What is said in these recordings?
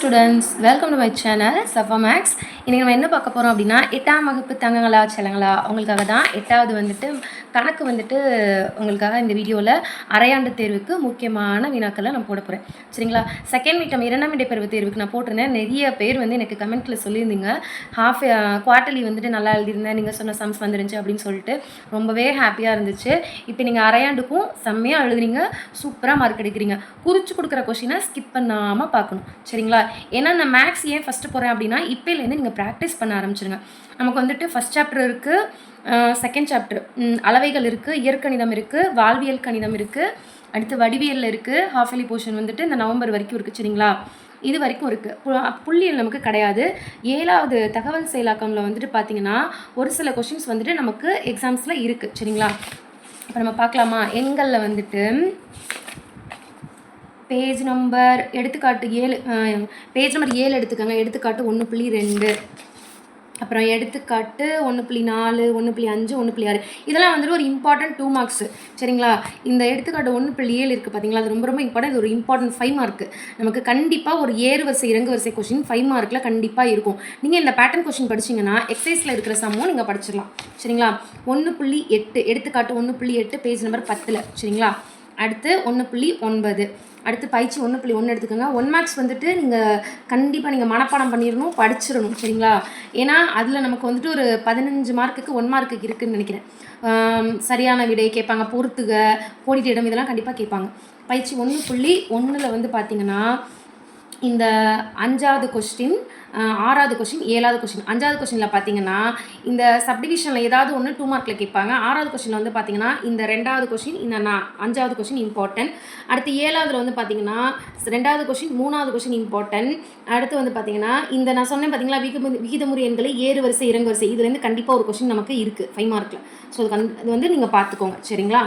Students welcome to my channel Safa Max இன்றைக்கி நம்ம என்ன பார்க்க போகிறோம் அப்படின்னா எட்டாம் வகுப்பு தங்கங்களா செல்லங்களா? அவங்களுக்காக தான் எட்டாவது வந்துட்டு கணக்கு வந்துட்டு உங்களுக்காக இந்த வீடியோவில் அரையாண்டு தேர்வுக்கு முக்கியமான வினாக்களை நான் போட போகிறேன் சரிங்களா? செகண்ட் மீட்டம் இரண்டாம் இடை பருவ தேர்வுக்கு நான் போட்டிருந்தேன். நிறைய பேர் வந்து எனக்கு கமெண்ட்டில் சொல்லியிருந்தீங்க. ஹாஃப் குவார்ட்டர்லி வந்துட்டு நல்லா எழுதியிருந்தேன். நீங்கள் சொன்ன சம்ஸ் வந்துருந்துச்சு அப்படின்னு சொல்லிட்டு ரொம்பவே ஹாப்பியாக இருந்துச்சு. இப்போ நீங்கள் அரையாண்டுக்கும் செம்மையாக எழுதுறீங்க. சூப்பராக மார்க் எடுக்கிறீங்க. குறிச்சு கொடுக்குற கொஷினை ஸ்கிப் பண்ணாமல் பார்க்கணும். சரிங்களா? ஏன்னா நான் மேக்ஸ் ஏன் ஃபஸ்ட்டு போகிறேன் அப்படின்னா இப்போலேருந்து நீங்கள் ப்ராக்டிஸ் பண்ண ஆரம்பிச்சிருங்க. நமக்கு வந்துட்டு ஃபஸ்ட் சாப்டர் இருக்குது செகண்ட் சாப்டர் அளவைகள் இருக்குது இயற்கணிதம் இருக்குது வாழ்வியல் கணிதம் இருக்குது அடுத்து வடிவியலில் இருக்குது ஹாஃப் எலி போர்ஷன் வந்துட்டு இந்த நவம்பர் வரைக்கும் இருக்குது சரிங்களா? இது வரைக்கும் இருக்குது புள்ளியல் நமக்கு கிடையாது. ஏழாவது தகவல் செயலாக்கம்ல வந்துட்டு பார்த்தீங்கன்னா ஒரு சில கொஷின்ஸ் வந்துட்டு நமக்கு எக்ஸாம்ஸில் இருக்குது சரிங்களா? இப்போ நம்ம பார்க்கலாமா எண்களில் வந்துட்டு பேஜ் நம்பர் எடுத்துக்காட்டு ஏழு பேஜ் நம்பர் ஏழு எடுத்துக்கோங்க. எடுத்துக்காட்டு ஒன்று புள்ளி ரெண்டு. அப்புறம் எடுத்துக்காட்டு ஒன்று புள்ளி நாலு ஒன்று புள்ளி அஞ்சு ஒன்று புள்ளி ஆறு. இதெல்லாம் வந்துட்டு ஒரு இம்பார்ட்டன்ட் டூ மார்க்ஸ் சரிங்களா? இந்த எடுத்துக்காட்டு ஒன்று புள்ளி ஏழு இருக்குது பார்த்தீங்களா அது ரொம்ப ரொம்ப இம்பார்ட்டன்ட் இது ஒரு இம்பார்ட்டன்ட் ஃபைவ் மார்க் நமக்கு கண்டிப்பாக ஒரு ஏறு வரிசை இறங்கு வரிசை கொஷின் ஃபைவ் மார்க்கில் கண்டிப்பாக இருக்கும். நீங்கள் இந்த பேட்டர்ன் கொஷின் படிச்சிங்கன்னா எக்ஸசைஸில் இருக்கிற சம்மும் நீங்கள் படிச்சிடலாம். சரிங்களா? ஒன்று புள்ளி எட்டு. எடுத்துக்காட்டு ஒன்று புள்ளி எட்டு பேஜ் நம்பர் பத்தில். சரிங்களா? அடுத்து ஒன்று புள்ளி ஒன்பது. அடுத்து பயிற்சி ஒன்று புள்ளி ஒன்று எடுத்துக்கோங்க. ஒன் மார்க்ஸ் வந்துட்டு நீங்கள் கண்டிப்பாக நீங்கள் மனப்பாடம் பண்ணிடணும் படிச்சிடணும் சரிங்களா? ஏன்னா அதில் நமக்கு வந்துட்டு ஒரு பதினஞ்சு மார்க்குக்கு ஒன் மார்க்குக்கு இருக்குதுன்னு நினைக்கிறேன். சரியான விடை கேட்பாங்க பொறுத்துக போடிட்டு இடம் இதெல்லாம் கண்டிப்பாக கேட்பாங்க. பயிற்சி ஒன்று புள்ளி ஒன்றில் வந்து பார்த்திங்கன்னா இந்த அஞ்சாவது கொஸ்டின் ஆறாவது கொஷின் ஏழாவது கொஷின் அஞ்சாவது கொஷினில் பார்த்தீங்கன்னா இந்த சப்டிவிஷனில் ஏதாவது ஒன்று டூ மார்க்கில் கேட்பாங்க. ஆறாவது கொஷினில் வந்து பார்த்தீங்கன்னா இந்த ரெண்டாவது கொஷின் இந்த நான் அஞ்சாவது கொஷின் இம்பார்ட்டன்ட் அடுத்து ஏழாவதுல வந்து பார்த்தீங்கன்னா ரெண்டாவது கொஷின் மூணாவது கொஷின் இம்பார்ட்டன்ட் அடுத்து வந்து பார்த்தீங்கன்னா இந்த நான் சொன்னேன் பார்த்தீங்களா விகித விகிதமுறை எண்களை ஏறு வரிசை இறங்கு வரிசை. இதுலேருந்து கண்டிப்பாக ஒரு கொஷின் நமக்கு இருக்குது ஃபைவ் மார்க்கில் ஸோ அது அது வந்து நீங்கள் பார்த்துக்கோங்க சரிங்களா?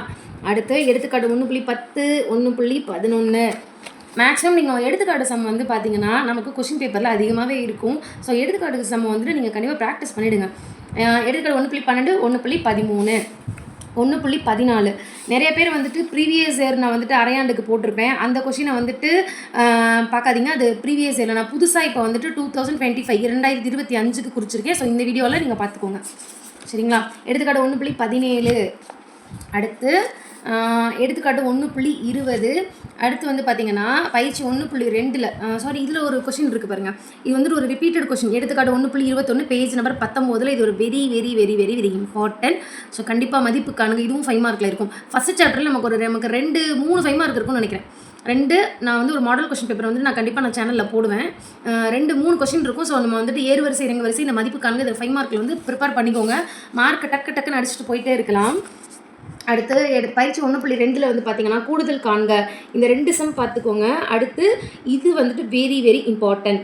அடுத்து எடுத்துக்காட்டு ஒன்று புள்ளி பத்து ஒன்று புள்ளி பதினொன்று மேக்ஸிமம் நீங்கள் எடுத்துக்காட்டு சம் வந்து பார்த்தீங்கன்னா நமக்கு கொஷின் பேப்பரில் அதிகமாகவே இருக்கும். ஸோ எடுத்துக்காட்டு சம் வந்துட்டு நீங்கள் கண்டிப்பாக ப்ராக்டிஸ் பண்ணிவிடுங்க எடுத்துக்காட்டு ஒன்று புள்ளி பன்னெண்டு ஒன்று புள்ளி பதிமூணு. ஒன்று புள்ளி பதினாலு. நிறைய பேர் வந்துட்டு ப்ரீவியஸ் இயர் நான் வந்துட்டு அரையாண்டுக்கு போட்டிருப்பேன். அந்த கொஷினை வந்துட்டு பார்க்காதீங்க. அது ப்ரீவியஸ் இயர் நான் புதுசாக இப்போ வந்துட்டு டூ தௌசண்ட் டுவெண்ட்டி ஃபைவ் இரண்டாயிரத்தி இருபத்தி அஞ்சுக்கு குறிச்சிருக்கேன். ஸோ இந்த வீடியோவில் நீங்கள் பார்த்துக்கோங்க. சரிங்களா? எடுத்துக்காட்டு ஒன்று புள்ளி பதினேழு. அடுத்து எடுத்துக்காட்டு ஒன்று புள்ளி இருபது. அடுத்து வந்து பார்த்தீங்கன்னா பயிற்சி ஒன்று புள்ளி ரெண்டில் சாரி இதில் ஒரு கொஷின் இருக்குது பாருங்கள் இது வந்துட்டு ஒரு ரிப்பீட்டட் கொஷின் எடுத்துக்காட்டு ஒன்று புள்ளி இருபத்தொன்று பேஜ் நம்பர் பத்தொம்போதில் இது ஒரு very very very very very important so கண்டிப்பாக மதிப்பு காணுங்க. இதுவும் ஃபைவ் மார்க்கில் இருக்கும். ஃபஸ்ட் சாப்டரில் நமக்கு ஒரு நமக்கு ரெண்டு மூணு ஃபைவ் மார்க் இருக்கும்னு நினைக்கிறேன். ரெண்டு நான் வந்து ஒரு மாடல் கொஷின் பேப்பர் வந்து நான் கண்டிப்பாக நான் சேனலில் போடுவேன். ரெண்டு மூணு கொஷின் இருக்கும். ஸோ நம்ம வந்துட்டு ஏறு வரிசை இறங்கு வரிசை இந்த மதிப்பு காணுங்க. இந்த ஃபைவ் மார்க்கில் வந்து ப்ரிப்பேர் பண்ணிக்கோங்க. மார்க்கை டக்கு டக்குன்னு அடிச்சுட்டு போயிட்டே இருக்கலாம். அடுத்து எடு பயிற்சி ஒன்று புள்ளி ரெண்டில் வந்து பார்த்தீங்கன்னா கூடுதல் காண்க. இந்த ரெண்டு சம் பார்த்துக்கோங்க அடுத்து இது வந்துட்டு வெரி வெரி இம்பார்ட்டன்ட்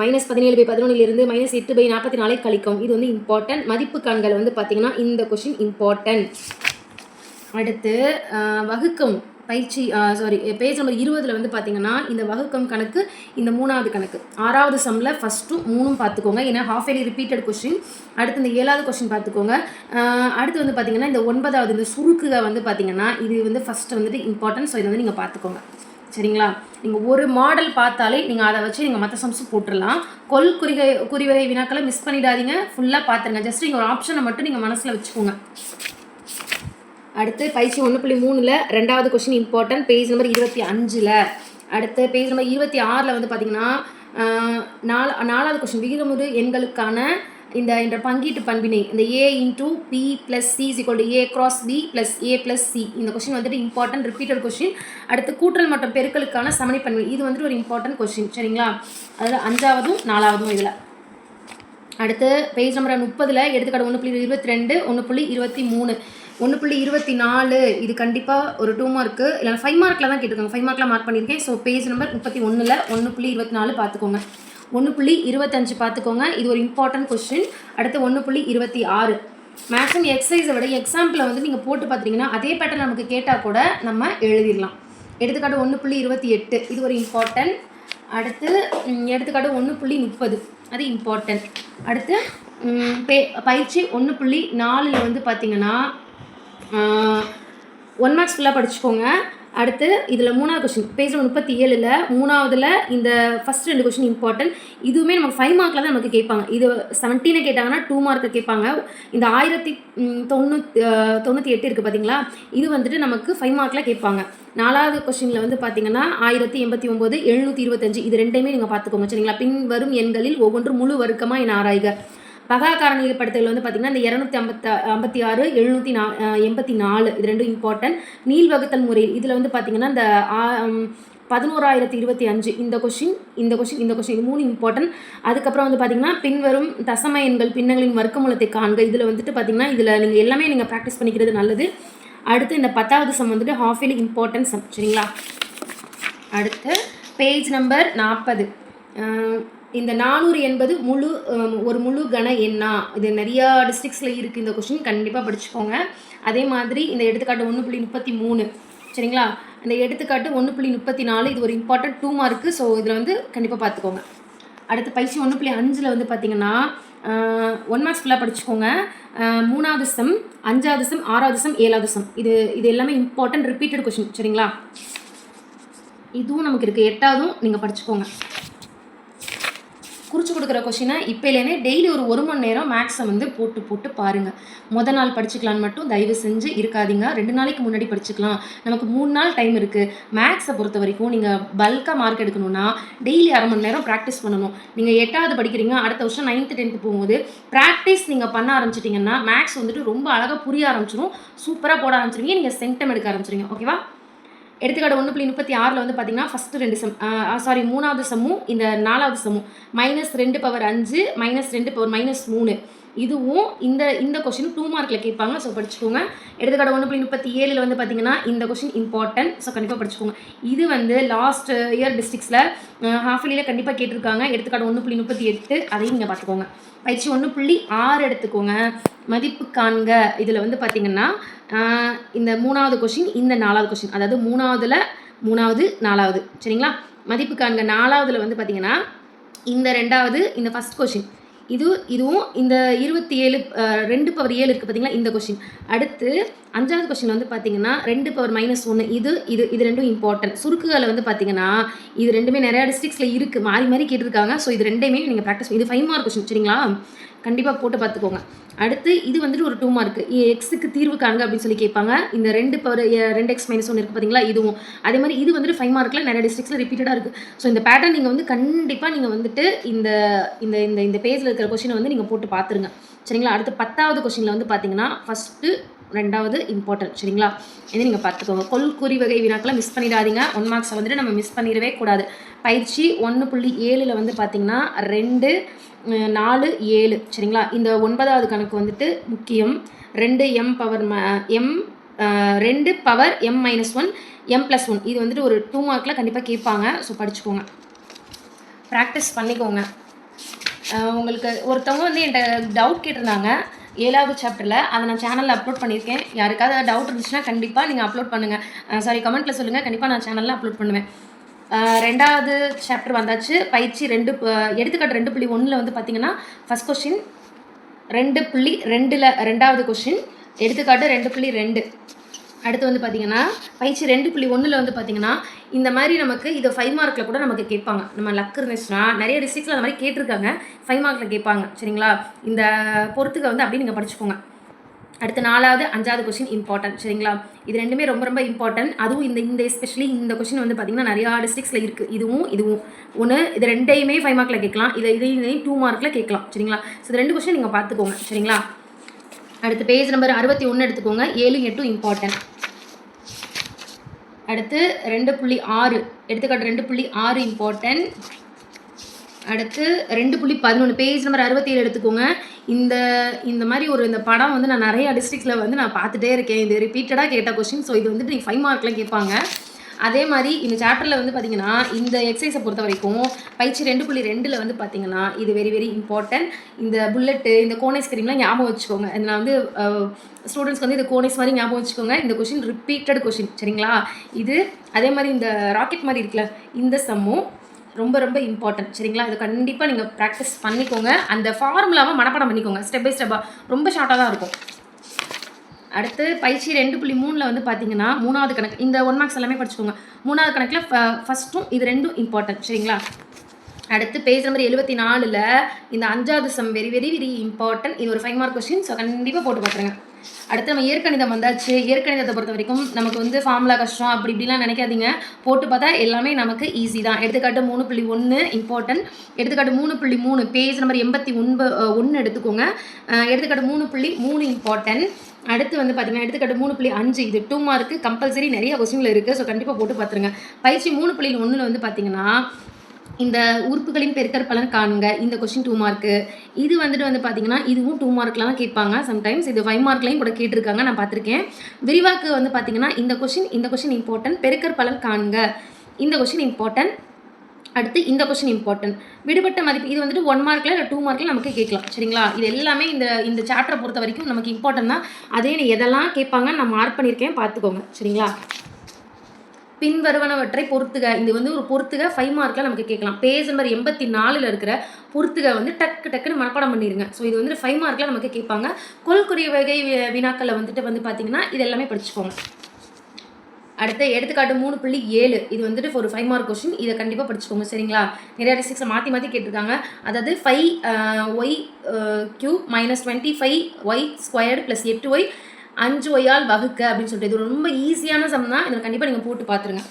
மைனஸ் பதினேழு பை பதினொன்றிலிருந்து மைனஸ் எட்டு பை நாற்பத்தி நாலே கழிக்கும். இது வந்து இம்பார்ட்டன்ட் மதிப்பு காண்கள் வந்து பார்த்தீங்கன்னா இந்த கொஷின் இம்பார்ட்டன்ட் அடுத்து வகுக்கும். பயிற்சி சாரி பேஜ் நம்பர் இருபதில் வந்து பார்த்தீங்கன்னா இந்த வகுக்கம் கணக்கு இந்த மூணாவது கணக்கு. ஆறாவது சம்மில் ஃபஸ்ட்டும் மூணும் பார்த்துக்கோங்க ஏன்னா ஹாஃப் இயர்லி ரிப்பீட்டட் கொஷின் அடுத்து இந்த ஏழாவது கொஷின் பார்த்துக்கோங்க அடுத்து வந்து பார்த்தீங்கன்னா இந்த ஒன்பதாவது இந்த சுருக்குக வந்து பார்த்தீங்கன்னா இது வந்து ஃபஸ்ட்டு வந்துட்டு இம்பார்ட்டன்ஸ் ஸோ இதை வந்து நீங்கள் பார்த்துக்கோங்க சரிங்களா? நீங்கள் ஒரு மாடல் பார்த்தாலே நீங்கள் அதை வச்சு நீங்கள் மற்ற சம்ஸும் போட்டுடலாம். கொல் குறிகை குறிவகை வினாக்களை மிஸ் பண்ணிடாதீங்க. ஃபுல்லாக பார்த்துருங்க ஜஸ்ட் நீங்கள் ஒரு ஆப்ஷனை மட்டும் நீங்கள் மனசில் வச்சுக்கோங்க. அடுத்து பயிற்சி ஒன்று புள்ளி மூணில் ரெண்டாவது கொஷின் இம்பார்ட்டன்ட் பேஜ் நம்பர் இருபத்தி அஞ்சில். அடுத்து பேஜ் நம்பர் இருபத்தி ஆறில் வந்து பார்த்திங்கன்னா நாலு நாலாவது கொஷின் விகிதமுறு எண்களுக்கான இந்த என்ற பங்கீட்டு பண்பினை இந்த A into B plus C equal to A cross B plus A plus C இந்த கொஷின் வந்துட்டு இம்பார்ட்டன்ட் ரிப்பீட்டட் கொஷின் அடுத்து கூட்டல் மற்றும் பெருக்களுக்கான சமணி பண்பு இது வந்துட்டு ஒரு இம்பார்ட்டன்ட் கொஷின் சரிங்களா? அதில் அஞ்சாவதும் நாலாவதும் இதில். அடுத்து பேஜ் நம்பர் முப்பதில் எடுத்துக்காட்டு ஒன்று புள்ளி இருபத்தி ரெண்டு ஒன்று புள்ளி இருபத்தி மூணு. ஒன்று புள்ளி இருபத்தி நாலு இது கண்டிப்பாக ஒரு டூ மார்க்கு இல்லை ஃபைவ் மார்க்கில் தான் கேட்டிருக்காங்க. ஃபைவ் மார்க்கில் மார்க் பண்ணியிருக்கேன். ஸோ பேஜ் நம்பர் முப்பத்தி ஒன்றில் ஒன்று புள்ளி இருபத்தி நாலு பார்த்துக்கோங்க. ஒன்று புள்ளி இருபத்தஞ்சு பார்த்துக்கோங்க. இது ஒரு இம்பார்ட்டன்ட் கொஸ்டின் அடுத்து ஒன்று புள்ளி இருபத்தி ஆறு. மேக்ஸிமம் எக்ஸசைஸை விட எக்ஸாம்பிளை வந்து நீங்கள் போட்டு பார்த்தீங்கன்னா அதே பேட்டர்ன் நமக்கு கேட்டால் கூட நம்ம எழுதிடலாம். எடுத்துக்காட்டு ஒன்று புள்ளி இருபத்தி எட்டு. இது ஒரு இம்பார்ட்டன்ட் அடுத்து எடுத்துக்காட்டு ஒன்று புள்ளி முப்பது. அது இம்பார்ட்டன்ட் அடுத்து பே பயிற்சி ஒன்று புள்ளி நாலில் வந்து பார்த்திங்கன்னா ஒன் மார்க்ஸ் ஃபுல்லாக படிச்சுக்கோங்க. அடுத்து இதில் மூணாவது கொஷின் பேஜ் முப்பத்தி ஏழில் மூணாவதில் இந்த ஃபஸ்ட் ரெண்டு கொஷின் இம்பார்ட்டன்ட் இதுவுமே நமக்கு ஃபைவ் மார்க்கில் தான் நமக்கு கேட்பாங்க. இது செவன்டீனை கேட்டாங்கன்னா டூ மார்க்கு கேட்பாங்க. இந்த ஆயிரத்தி தொண்ணூத் தொண்ணூற்றி எட்டு இருக்குது பார்த்தீங்களா இது வந்துட்டு நமக்கு ஃபைவ் மார்க்கில் கேட்பாங்க. நாலாவது கொஷினில் வந்து பார்த்தீங்கன்னா ஆயிரத்தி எண்பத்தி ஒம்பது எழுநூற்றி இருபத்தஞ்சு. இது ரெண்டையுமே நீங்கள் பார்த்துக்கோங்க. சரிங்களா? பின் வரும் எண்களில் ஒவ்வொன்றும் முழு வர்க்கமாக என ஆராய்க பகா காரணிப்படுத்தல் வந்து பார்த்திங்கன்னா இந்த இரநூத்தி ஐம்பத்தி ஐம்பத்தி ஆறு எழுநூற்றி நா எண்பத்தி நாலு இது ரெண்டும் இம்பார்ட்டன்ட் நீள் வகுத்தல் முறை இதில் வந்து பார்த்திங்கன்னா இந்த ஆ- பதினோராயிரத்தி இருபத்தி அஞ்சு இந்த கொஷின் இந்த கொஷின் இந்த கொஷின் இது மூணு இம்பார்ட்டன்ட் அதுக்கப்புறம் வந்து பார்த்திங்கன்னா பின்வரும் தசம எண்கள் பின்னங்களின் வர்க்கமூலத்தை காண்க. இதில் வந்துட்டு பார்த்திங்கன்னா இதில் நீங்கள் எல்லாமே நீங்கள் ப்ராக்டிஸ் பண்ணிக்கிறது நல்லது. அடுத்து இந்த பத்தாவது சம் வந்துட்டு ஹாஃப் இயர்லி இம்பார்ட்டன்ட் சம் சரிங்களா? அடுத்து பேஜ் நம்பர் நாற்பது இந்த நானூறு என்பது முழு ஒரு முழு கன எண்ணா? இது நிறையா டிஸ்ட்ரிக்ஸில் இருக்குது இந்த கொஷின் கண்டிப்பாக படிச்சுக்கோங்க. அதே மாதிரி இந்த எடுத்துக்காட்டு ஒன்று புள்ளி முப்பத்தி மூணு. சரிங்களா? இந்த எடுத்துக்காட்டு ஒன்று புள்ளி முப்பத்தி நாலு இது ஒரு இம்பார்ட்டன்ட் டூ மார்க்கு ஸோ இதில் வந்து கண்டிப்பாக பார்த்துக்கோங்க அடுத்து பயிற்சி ஒன்று புள்ளி அஞ்சில் வந்து பார்த்தீங்கன்னா ஒன் மார்க்ஸ் ஃபுல்லாக படிச்சுக்கோங்க. மூணாவது சம் அஞ்சாவது சம் ஆறாவது சம் ஏழாவது சம் இது இது எல்லாமே இம்பார்ட்டன்ட் ரிப்பீட்டட் கொஷின் சரிங்களா? இதுவும் நமக்கு இருக்குது எட்டாவதும் நீங்கள் படிச்சுக்கோங்க. குறித்து கொடுக்குற கொஷினை இப்போலேருந்தே டெய்லி ஒரு ஒரு மணி நேரம் மேக்ஸை வந்து போட்டு போட்டு பாருங்கள் முத நாள் படிச்சுக்கலான்னு மட்டும் தயவு செஞ்சு இருக்காதீங்க. ரெண்டு நாளைக்கு முன்னாடி படிச்சுக்கலாம். நமக்கு மூணு நாள் டைம் இருக்குது மேக்ஸை பொறுத்த வரைக்கும் நீங்கள் பல்காக மார்க் எடுக்கணும்னா டெய்லி அரை மணி நேரம் ப்ராக்டிஸ் பண்ணணும். நீங்கள் எட்டாவது படிக்கிறீங்க அடுத்த வருஷம் நைன்த்து டென்த்து போகும்போது ப்ராக்டிஸ் நீங்கள் பண்ண ஆரம்பிச்சிட்டிங்கன்னா மேக்ஸ் வந்துட்டு ரொம்ப அழகாக புரிய ஆரம்பிச்சிடும் சூப்பராக போட ஆரம்பிச்சிருவீங்க. நீங்கள் சென்டம் எடுக்க ஆரம்பிச்சிருங்க ஓகேவா எடுத்துக்காட்டு ஒன்று புள்ளி முப்பத்தி ஆறில் வந்து பார்த்தீங்கன்னா ஃபஸ்ட்டு ரெண்டு சம் சாரி மூணாவது சம்மும் இந்த நாலாவது சம்மும். மைனஸ் ரெண்டு பவர் அஞ்சு மைனஸ் ரெண்டு பவர் மைனஸ் மூணு. இதுவும் இந்த இந்த கொஷின் டூ மார்க்கில் கேட்பாங்க. ஸோ படிச்சுக்கோங்க. எடுத்துக்காட்டு ஒன்று புள்ளி முப்பத்தி ஏழில் வந்து பார்த்தீங்கன்னா இந்த கொஷின் இம்பார்ட்டன்ட் ஸோ கண்டிப்பாக படிச்சுக்கோங்க. இது வந்து லாஸ்ட் இயர் டிஸ்ட்ரிக்ஸில் ஹாஃப் இயர்லியில் கண்டிப்பாக கேட்டிருக்காங்க. எடுத்துக்காட்டு ஒன்று புள்ளி முப்பத்தி எட்டு அதையும் நீங்கள் பார்த்துக்கோங்க. பயிற்சி ஒன்று புள்ளி ஆறு எடுத்துக்கோங்க. மதிப்பு காண்க. இதில் வந்து பார்த்தீங்கன்னா இந்த மூணாவது கொஷின் இந்த நாலாவது கொஷின் அதாவது மூணாவதுல மூணாவது நாலாவது. சரிங்களா? மதிப்பு காண்க. நாலாவதுல வந்து பார்த்தீங்கன்னா இந்த ரெண்டாவது இந்த ஃபஸ்ட் கொஷின் இது இதுவும் இந்த இருபத்தி ஏழு ரெண்டு பவர் ஏழு இருக்குது பார்த்தீங்களா இந்த கொஷின் அடுத்து அஞ்சாவது கொஷின் வந்து பார்த்தீங்கன்னா ரெண்டு பவர் மைனஸ் ஒன்று இது இது இது ரெண்டும் இம்பார்ட்டன்ட் சுருக்குகளை வந்து பார்த்தீங்கன்னா இது ரெண்டுமே நிறையா டிஸ்ட்ரிக்ஸில் இருக்குது மாறி மாறி கேட்டிருக்காங்க. ஸோ இது ரெண்டுமே நீங்கள் ப்ராக்டிஸ் இது ஃபைவ் மார்க் கொஷின் சரிங்களா? கண்டிப்பாக போட்டு பார்த்துக்கோங்க. அடுத்து இது வந்துட்டு ஒரு டூ மார்க் எக்ஸுக்கு தீர்வு காணுங்க அப்படின்னு சொல்லி கேட்பாங்க. இந்த ரெண்டு பவர் ரெண்டு எக்ஸ் மைனஸ் ஒன்று இருக்குது பார்த்தீங்களா இதுவும். அதே மாதிரி இது வந்துட்டு ஃபைவ் மார்க்கில் நிறைய டிஸ்ட்ரிக்ஸில் ரிப்பீட்டடாக இருக்குது ஸோ இந்த பேட்டர்ன் நீங்கள் வந்து கண்டிப்பாக நீங்கள் வந்துட்டு இந்த இந்த இந்த இந்த பேஜில் இருக்கிற கொஷினை வந்து நீங்கள் போட்டு பார்த்துருங்க. சரிங்களா? அடுத்து பத்தாவது கொஷினில் வந்து பார்த்தீங்கன்னா ஃபஸ்ட்டு ரெண்டாவது இம்பார்ட்டன்ட் சரிங்களா? இது நீங்கள் பார்த்துக்கோங்க. கொல் குறி வகை வினாக்களை மிஸ் பண்ணிடாதீங்க. ஒன் மார்க்ஸை வந்துட்டு நம்ம மிஸ் பண்ணிடவே கூடாது. பயிற்சி ஒன்று புள்ளி ஏழில் வந்து பார்த்தீங்கன்னா ரெண்டு நாலு ஏழு. சரிங்களா? இந்த ஒன்பதாவது கணக்கு வந்துட்டு முக்கியம். ரெண்டு எம் பவர் ம எம் ரெண்டு power M minus one M plus one இது வந்துட்டு ஒரு டூ மார்க்கில் கண்டிப்பாக கேட்பாங்க. ஸோ படிச்சுக்கோங்க. ப்ராக்டிஸ் பண்ணிக்கோங்க. உங்களுக்கு ஒருத்தவங்க வந்து என்கிட்ட டவுட் கேட்டிருந்தாங்க ஏழாவது சாப்டரில் அதை நான் சேனலில் அப்லோட் பண்ணியிருக்கேன். யாருக்காவது டவுட் இருந்துச்சுன்னா கண்டிப்பாக நீங்கள் அப்லோட் பண்ணுங்கள் சாரி கமெண்ட்டில் சொல்லுங்கள் கண்டிப்பாக நான் சேனலில் அப்லோட் பண்ணுவேன். ரெண்டாவது சாப்டர் வந்தாச்சு. பயிற்சி ரெண்டு எடுத்துக்காட்டு ரெண்டு புள்ளி ஒன்றில் வந்து பார்த்தீங்கன்னா ஃபஸ்ட் கொஷின் ரெண்டு புள்ளி ரெண்டில் ரெண்டாவது கொஷின் எடுத்துக்காட்டு ரெண்டு புள்ளி ரெண்டு. அடுத்து வந்து பார்த்தீங்கன்னா பயிற்சி ரெண்டு புள்ளி ஒன்றில் வந்து பார்த்தீங்கன்னா இந்த மாதிரி நமக்கு இது ஃபைவ் மார்க்கில் கூட நமக்கு கேட்பாங்க. நம்ம லக் இருந்துச்சுன்னா நிறைய டிஸ்ட்ரிக்ஸில் அந்த மாதிரி கேட்டிருக்காங்க. ஃபைவ் மார்க்கில் கேட்பாங்க. சரிங்களா? இந்த பொறுத்துக்க வந்து அப்படியே நீங்கள் படிச்சுக்கோங்க. அடுத்து நாலாவது அஞ்சாவது கொஷின் இம்பார்ட்டன்ட் சரிங்களா? இது ரெண்டுமே ரொம்ப ரொம்ப இம்பார்ட்டன்ட் அதுவும் இந்த இந்த எஸ்பெஷலி இந்த கொஷின் வந்து பார்த்தீங்கன்னா நிறையா டிஸ்ட்ரிக்ஸில் இருக்குது இதுவும் இதுவும். ஒன்று இது ரெண்டையுமே ஃபைவ் மார்க்கில் கேட்கலாம். இதை இதையும் இதையும் டூ மார்க்கில் கேட்கலாம். சரிங்களா? ஸோ இது ரெண்டு கொஷின் நீங்கள் பார்த்துக்கோங்க சரிங்களா? அடுத்து பேஜ் நம்பர் அறுபத்தி ஒன்று எடுத்துக்கோங்க. ஏழு எட்டும் இம்பார்ட்டன்ட் அடுத்து ரெண்டு புள்ளி ஆறு. எடுத்துக்காட்டு ரெண்டு புள்ளி ஆறு இம்பார்ட்டன்ட் அடுத்து ரெண்டு புள்ளி பதினொன்று பேஜ் நம்பர் அறுபத்தி ஏழு எடுத்துக்கோங்க. இந்த இந்த மாதிரி ஒரு இந்த படம் வந்து நான் நிறைய டிஸ்ட்ரிக்டில் வந்து நான் பார்த்துட்டே இருக்கேன். இது ரிப்பீட்டடாக கேட்ட கொஷின் ஸோ இது வந்துட்டு நீங்கள் ஃபைவ் மார்க்கில் கேட்பாங்க. அதே மாதிரி இந்த சாப்டரில் வந்து பார்த்தீங்கன்னா இந்த எக்ஸசைஸை பொறுத்த வரைக்கும் பயிற்சி ரெண்டு புள்ளி ரெண்டில் வந்து பார்த்தீங்கன்னா இது வெரி வெரி இம்பார்ட்டன்ட் இந்த புல்லட்டு இந்த கோனைஸ் கிரீம்லாம் ஞாபகம் வச்சுக்கோங்க. இது நான் வந்து ஸ்டூடெண்ட்ஸ்க்கு வந்து இது கோனைஸ் மாதிரி ஞாபகம் வச்சுக்கோங்க. இந்த கொஷின் ரிப்பீட்டட் கொஷின் சரிங்களா? இது அதே மாதிரி இந்த ராக்கெட் மாதிரி இருக்குல்ல இந்த சம்மும் ரொம்ப ரொம்ப இம்பார்ட்டன்ட் சரிங்களா? இது கண்டிப்பாக நீங்கள் ப்ராக்டிஸ் பண்ணிக்கோங்க. அந்த ஃபார்முலாவை மனப்பாடம் பண்ணிக்கோங்க. ஸ்டெப் பை ஸ்டெப்பாக ரொம்ப ஷார்ட்டாக தான் இருக்கும். அடுத்து பயிற்சி ரெண்டு புள்ளி மூணில் வந்து பார்த்தீங்கன்னா மூணாவது கணக்கு. இந்த ஒன் மார்க்ஸ் எல்லாமே படிச்சுக்கோங்க. மூணாவது கணக்கில் ஃபஸ்ட்டும் இது ரெண்டும் இம்பார்ட்டன்ட் சரிங்களா? அடுத்து பேஜ் நம்பர் எழுபத்தி நாலில் இந்த அஞ்சாவது sum very very very important இது ஒரு ஃபைவ் மார்க் கொஸ்டின் ஸோ கண்டிப்பாக போட்டு பார்த்துருங்க அடுத்து நம்ம இயற்கணிதம் வந்தாச்சு. இயற்கணிதத்தை பொறுத்த வரைக்கும் நமக்கு வந்து ஃபார்முலா கஷ்டம் அப்படி இப்படிலாம் நினைக்காதீங்க. போட்டு பார்த்தா எல்லாமே நமக்கு ஈஸி தான். எடுத்துக்காட்டு மூணு புள்ளி ஒன்று இம்பார்ட்டன்ட் எடுத்துக்காட்டு மூணு புள்ளி மூணு பேஜ் நம்பர் எண்பத்தி ஒன்பது ஒன்று எடுத்துக்கோங்க. எடுத்துக்காட்டு மூணு புள்ளி மூணு இம்பார்ட்டன்ட் அடுத்து வந்து பார்த்தீங்கன்னா எடுத்துக்காட்டு மூணு புள்ளி அஞ்சு இது டூ மார்க்கு கம்பல்சரி நிறைய கொஸ்டினில் இருக்குது ஸோ கண்டிப்பாக போட்டு பார்த்துருங்க பயிற்சி மூணு புள்ளி ஒன்றில் வந்து பார்த்தீங்கன்னா இந்த உறுப்புகளின் பெருக்கற் பலன் காணுங்க. இந்த கொஸ்டின் டூ மார்க்கு இது வந்துட்டு வந்து பார்த்தீங்கன்னா இதுவும் டூ மார்க்லாம் கேட்பாங்க. சம்டைம்ஸ் இது ஃபைவ் மார்க்லையும் கூட கேட்டிருக்காங்க. நான் பார்த்துருக்கேன் விரிவாக்கு வந்து பார்த்தீங்கன்னா இந்த கொஸ்டின் இந்த கொஸ்டின் இம்பார்ட்டன்ட் பெருக்கற் பலன் காணுங்க. இந்த கொஸ்டின் இம்பார்ட்டன்ட் அடுத்து இந்த கொஸ்டின் இம்பார்ட்டன்ட் விடுபட்ட மதிப்பு இது வந்துட்டு ஒன் மார்க்கில் இல்லை டூ மார்க்கில் நமக்கு கேட்கலாம். சரிங்களா? இது எல்லாமே இந்த இந்த சாப்டரை பொறுத்த வரைக்கும் நமக்கு இம்பார்ட்டன்ட் தான். அதே நீ எதெல்லாம் கேட்பாங்கன்னு நான் மார்க் பண்ணியிருக்கேன். பார்த்துக்கோங்க. சரிங்களா? பின்வருவனவற்றை பொறுத்துக. இது வந்து ஒரு பொறுத்துக ஃபைவ் மார்க்கில் நமக்கு கேட்கலாம். பேஜ் நம்பர் எண்பத்தி நாலில் இருக்கிற பொறுத்துக வந்து டக்கு டக்குன்னு மனப்பாடம் பண்ணிடுங்க ஸோ இது வந்து ஃபைவ் மார்க்கில் நமக்கு கேட்பாங்க. கொள்குறி வகை வினாக்களை வந்துட்டு வந்து பார்த்தீங்கன்னா இது எல்லாமே படிச்சுக்கோங்க. அடுத்த எடுத்துக்காட்டு மூணு புள்ளி ஏழு. இது வந்துட்டு ஒரு ஃபைவ் மார்க் கொஸ்டின் இதை கண்டிப்பாக படிச்சுக்கோங்க. சரிங்களா? நிறைய டிஸ்ட்ரிக்ஸை மாற்றி மாற்றி கேட்டிருக்காங்க. அதாவது five Y cube minus twenty five Y squared plus எட்டு ஒய் அஞ்சு ஒய்யால் வகுக்க அப்படின்னு சொல்லிட்டு. இது ரொம்ப ஈஸியான சம் தான். இதில் கண்டிப்பாக நீங்கள் போட்டு பார்த்துருங்க